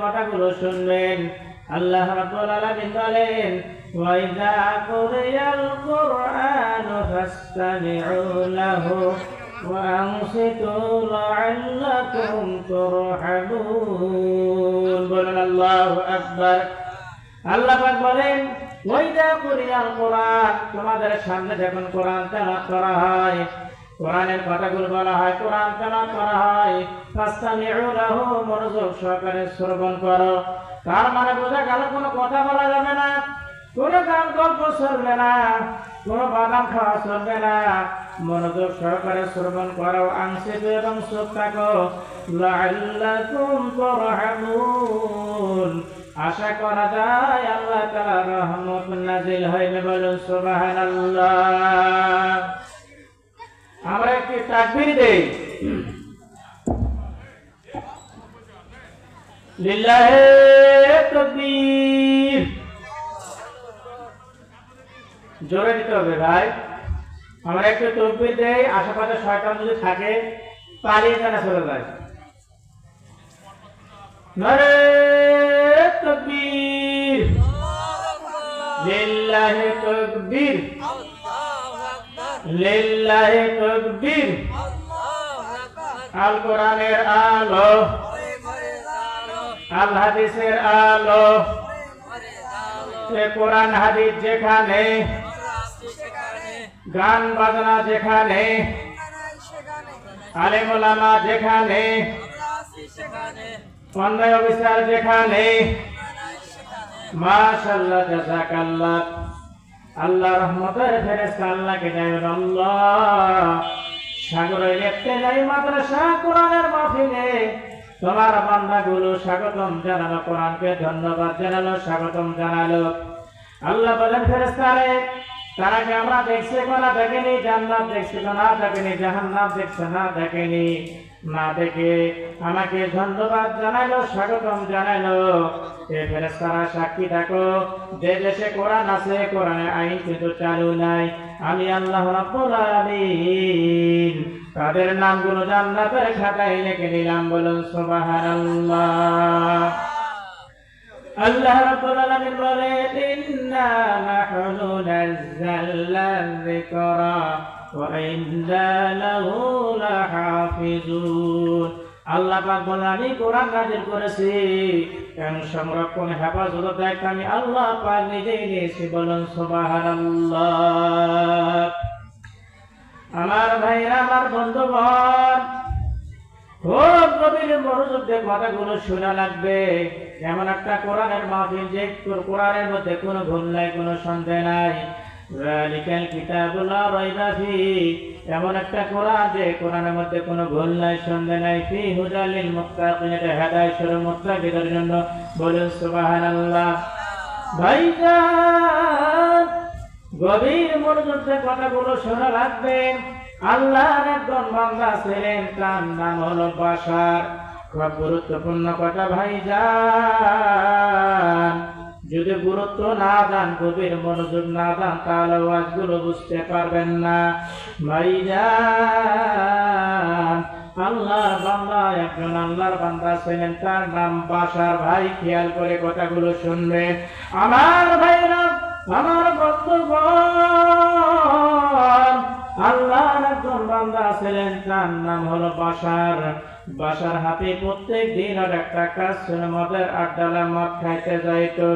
কথাগুলো শুনবেন আল্লাহ রাব্বুল আলামিন বলেন ওয়াইদা কুরিয়াল কুরআন ফাসতামিউ লাহু وأنصتوا لعلكم ترحمون বলেন আল্লাহু আকবার আল্লাহ পাক বলেন ওয়াইদা কুরিয়াল কুরআন তোমাদের সামনে যখন কোরআন তেলাওয়াত করা হয় কোরআনের কথাগুলো বলা হয়, কোরআন তেলাওয়াত করা হয়। ফাসতামিউ লাহু, মনোযোগ সহকারে শ্রবণ করো। তার মানে বোঝা গেল, কোনো কথা বলা যাবে না, কোনো গান গল্প চলবে না, কোনো বাদাম খাওয়া চলবে না। মনোযোগ সহকারে শ্রবণ করো, আংশিক এবং চুপ থাকো। লাআল্লাকুম তুরহামুন। আশা করা যায়, আল্লাহ তাআলা রহমত নাজিল হইবে বলুন, সুবহানাল্লাহ। একটি তাকবীর দেই। লিল্লাহে তাকবীর। জোরে দিতে হবে ভাই। আমরা একটু তকবির দেই, আশেপাশে শয়তান যদি থাকে, পালিয়ে জানা চলে যায় নারে তকবীর। লিল্লাহি তকবীর। লিল্লাহি তকবীর। আল কোরআনের আলো। আল হাদিসের আলো। সে কোরআন হাদিস যেখানে, গান বাজনা যেখানে, আলেম ওলামা যেখানে অন্যায় অফিসার যেখানে, মাশাআল্লাহ, জাযাকাল্লাহ। আল্লাহ রহমতের ফেরেস্তা আল্লাহকে যাইবেন আল্লাহ সাগরে দেখতে যাই মাদ্রাসা কোরআনের মাহফিলে। তোমার বান্দাগুলো স্বাগতম জানালো, কোরআনকে ধন্যবাদ জানালো, স্বাগতম জানালো। আল্লাহ বলেন ফেরেস্তারে তারা কি আমরা দেখছে? কোনা দেখেনি? জান্নাত দেখছে না দেখেনি, জাহান্নাম দেখছে, না দেখেনি। না দেখে আমাকে ধন্যবাদ জানালো স্বাগতম জানালো এ ফেরেস্তারা সাক্ষী থাকো যে দেশে কোরআন আছে, কোরআনের আইন কিন্তু চালু নাই। আমি আল্লাহ রাব্বুল আলামিন। তাদের নামগুলো জান্নাতের খাতায় লিখে নিলাম, বলুন সুবহানাল্লাহ। আল্লাহ রাব্বুল আলামিন বলেন, ইন্না নাহনু নাযালনা যিকরা ওয়া ইন্না লাহু লাহাফিজুন। আল্লাহ পাক বলেন, আমি কোরআন নাযিল করেছি এবং সংরক্ষণ হেফাজত দায়িত্ব আমি আল্লাহ পাক নিজেই নিয়েছি, বলুন সুবহানাল্লাহ। আমার ভাইরা, আমার বন্ধুগণ খুব গভীর মনোযোগ দিয়ে কথাগুলো শোনা লাগবে। এমন একটা কোরআনের মাহফিল, যে কোরআনের মধ্যে কোনো ভুল নাই, কোনো সন্দেহ নাই। এমন একটা কোরআন যে কোরআনের মধ্যে কোনো ভুল নাই, সন্দেহ নাই। ফি হুদালিল মুত্তাকিন, এটা হেদায়েত শুরু মুত্তাকিদের জন্য। বলুন সুবহানাল্লাহ। ভাইজান, গভীর মনোযোগ কথাগুলো শোনা লাগবে। আল্লাহর একজন বান্দা ছিলেন, তার নাম হলো বাসার খুব গুরুত্বপূর্ণ কথা ভাই যান যদি গুরুত্ব না দান, গভীর মনোযোগ না দান, তাহলে ওয়াজগুলো বুঝতে পারবেন না। ভাই যান আল্লাহর বান্দা, একজন আল্লাহর বান্দা ছিলেন, তার নাম বাসার ভাই, খেয়াল করে কথাগুলো শুনবেন আমার ভাইরা, আমার বন্ধুগণ ছিলেন তার নাম হলো বাসার বাসার হাতে প্রত্যেক দিন আর একটা কাজ ছিল মদের আড্ডালা মদ খাইতে যাইতো।